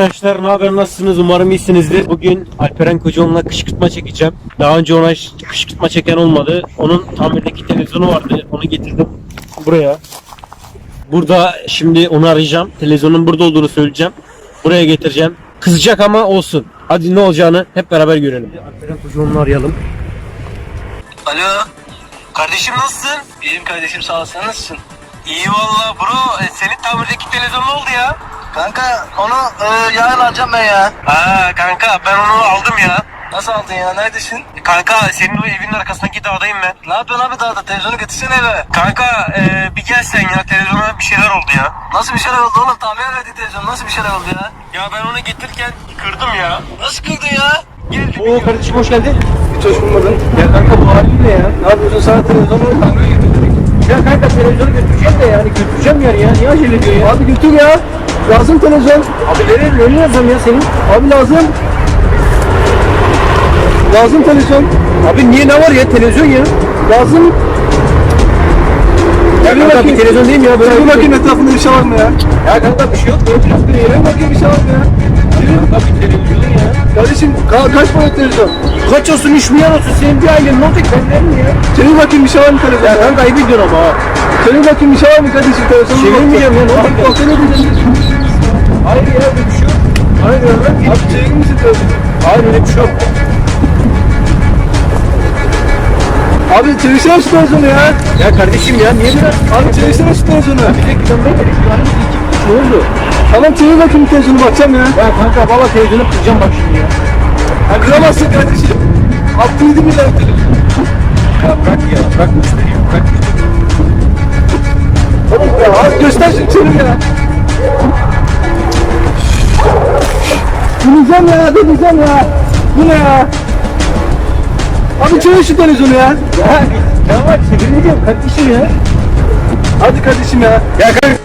Arkadaşlar ne haber nasılsınız umarım iyisinizdir. Bugün Alperen Kocaoğlu'na kışkırtma çekeceğim. Daha önce ona hiç kışkırtma çeken olmadı. Onun tamirdeki televizyonu vardı. Onu getirdim buraya. Burada şimdi onu arayacağım. Televizyonun burada olduğunu söyleyeceğim. Buraya getireceğim. Kızacak ama olsun. Hadi ne olacağını hep beraber görelim. Alperen Kocaoğlu'nu arayalım. Alo. Kardeşim nasılsın? İyiyim kardeşim sağ ol. Sen nasılsın? İyi valla bro. E, senin tamirdeki televizyon ne oldu ya? Kanka onu e, yarın alacağım ben ya. Ha kanka ben onu aldım ya. Nasıl aldın ya? Neredesin? Kanka senin o evinin arkasındaki dağdayım ben. Ne yapıyorsun abi dağda? Televizyonu getirsene eve. Kanka e, bir gel sen ya televizyona bir şeyler oldu ya. Nasıl bir şeyler oldu oğlum? Tamir verdik televizyonu. Nasıl bir şeyler oldu ya? Ya ben onu getirirken kırdım ya. Nasıl kırdın ya? Gel Oo kardeşim hoş geldin. Hiç hoş bulmadın. Ya kanka bu halin ne ya? Ne yapıyorsun sana televizyonu tamire getirdik. Ya kanka televizyonu götüreceğim de yani götüreceğim yani ya. Niye acele ediyor ya? Abi götür ya. Lazım televizyon. Abi nereye öyle yazam ya senin? Abi lazım. Lazım televizyon. Abi niye ne var ya televizyon ya? Lazım. Ya bir bakayım. televizyon değil mi ya? Böyle bir- bakayım etrafında bir şey var mı ya? Ya kanka bir şey yok. Böyle bir Çevir bakayım bir şey var mı ya? Televizyon. Kardeşim ka- kaç para televizyon? Kaç olsun 3 milyon olsun senin bir ailen ne olacak benden mi ya? Çevir bakayım bir şey var mı televizyon? Ya kanka ayıp ediyorsun ama ha. Çevir bakayım bir şey var mı kardeşim televizyon? Çevirmeyeceğim ya, ne olacak? Bak diyeceğim? Hayır ya bir şey yok. Hayır ya ben Abi çevirir misin televizyonu? Hayır öyle bir şey yok. Abi çevirsene şu televizyonu ya. Ya kardeşim ya niye böyle? Abi çevirsene şu televizyonu. Bir. Hani iki kuş ne oldu? Tamam çevir bakayım televizyonu bakacağım ya. Ya kanka valla televizyonu kıracağım bak şimdi ya. Ya kıramazsın kardeşim. 6-7 milyar televizyon. Ya bırak ya bırak müşteriyi bırak müşteriyi. Oğlum ya abi göster şu çevir ya. Deneyeceğim ya, deneyeceğim ya. Bu ne ya? Abi çevir şu televizyonu ya. Ya ya bak çevirmeyeceğim kardeşim ya. Hadi kardeşim ya. Ya kanka.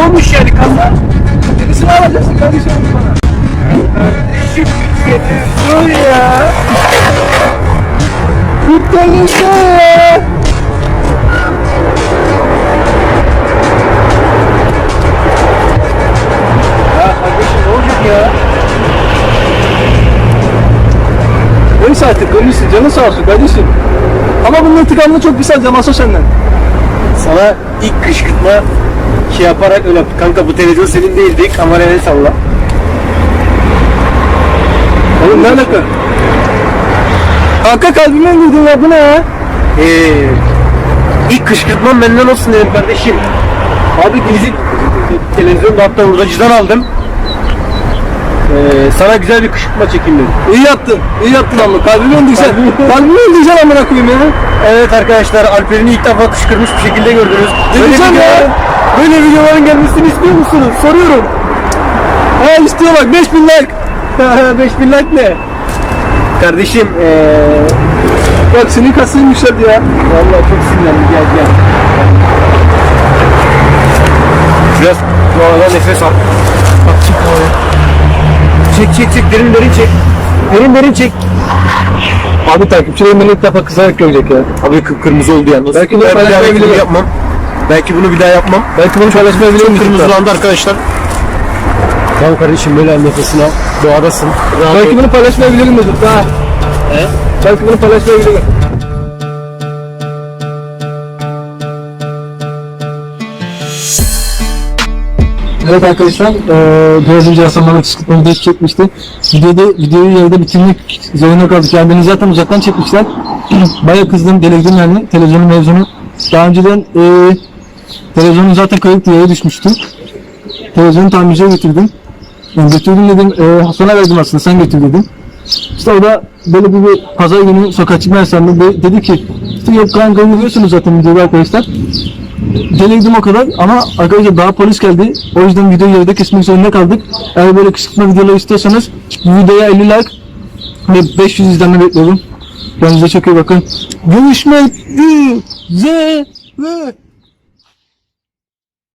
Ne olmuş yani kaza? Yenisini alacaksın kardeşim bana. Kardeşim Dur ya. Televizyon ya. Neyse artık ölmüşsün canın sağ olsun kardeşim. Ama bunun intikamını çok pis alacağım Aso senden. Sana ilk kışkırtma şey yaparak öyle kanka bu televizyon senin değildi kameraya el salla. Oğlum ne alaka? Kanka kalbime indirdin ya bu ne ya? Ee, ilk kışkırtmam benden olsun dedim kardeşim. Abi dizi televizyon hatta hurdacıdan aldım. Ee, sana güzel bir kışkırtma çekeyim dedim. İyi yaptın. iyi yaptın ama kalbime indireceksin. Kalbime- kalbime indireceksin amına koyayım ya. Evet arkadaşlar Alper'ini ilk defa kışkırmış bir şekilde gördünüz. Böyle diyeceğim ya? Böyle videoların gelmesini istiyor musunuz? Soruyorum. Ha istiyor bak 5000 like. 5000 like ne? Kardeşim ee, Bak kasayı yükseldi ya. Vallahi çok sinirlendim gel gel. Biraz bu arada nefes al. Bak çık havaya. Çek çek çek derin derin çek. Derin derin çek. Abi takipçilerim beni ilk defa kızarak görecek ya. Abi kıpkırmızı oldu yalnız. Belki bunu Ben yapmam. Belki bunu bir daha yapmam. Belki bunu paylaşmayabilirim. Çok kırmızılandı arkadaşlar. Tamam kardeşim böyle nefesini al. Doğadasın. Rahat Belki bunu paylaşmayabilirim YouTube'da. ha. He? Belki bunu paylaşmayabilirim. Evet arkadaşlar, eee biraz önce Hasan bana kışkırtma videosu çekmişti. Videoda, videoyu yarıda bitirmek zorunda kaldık. Yani beni zaten uzaktan çekmişler. Baya kızdım, delirdim yani televizyonun mevzunu. Daha önceden eee Televizyonum zaten kayıp yere düşmüştü. Televizyonu tamirciye getirdim. Yani götürdüm dedim, e, Hasan'a verdim aslında, sen götür dedim. İşte o böyle bir, bir pazar günü sokağa çıkma yaslandı. dedi ki, işte yok kanka görüyorsunuz zaten videoda arkadaşlar. Delirdim o kadar ama arkadaşlar daha polis geldi. O yüzden videoyu yarıda kesmek zorunda kaldık. Eğer böyle kışkırtma videoları istiyorsanız videoya 50 like ve 500 izlenme bekliyorum. Kendinize çok iyi bakın. Görüşmek üzere.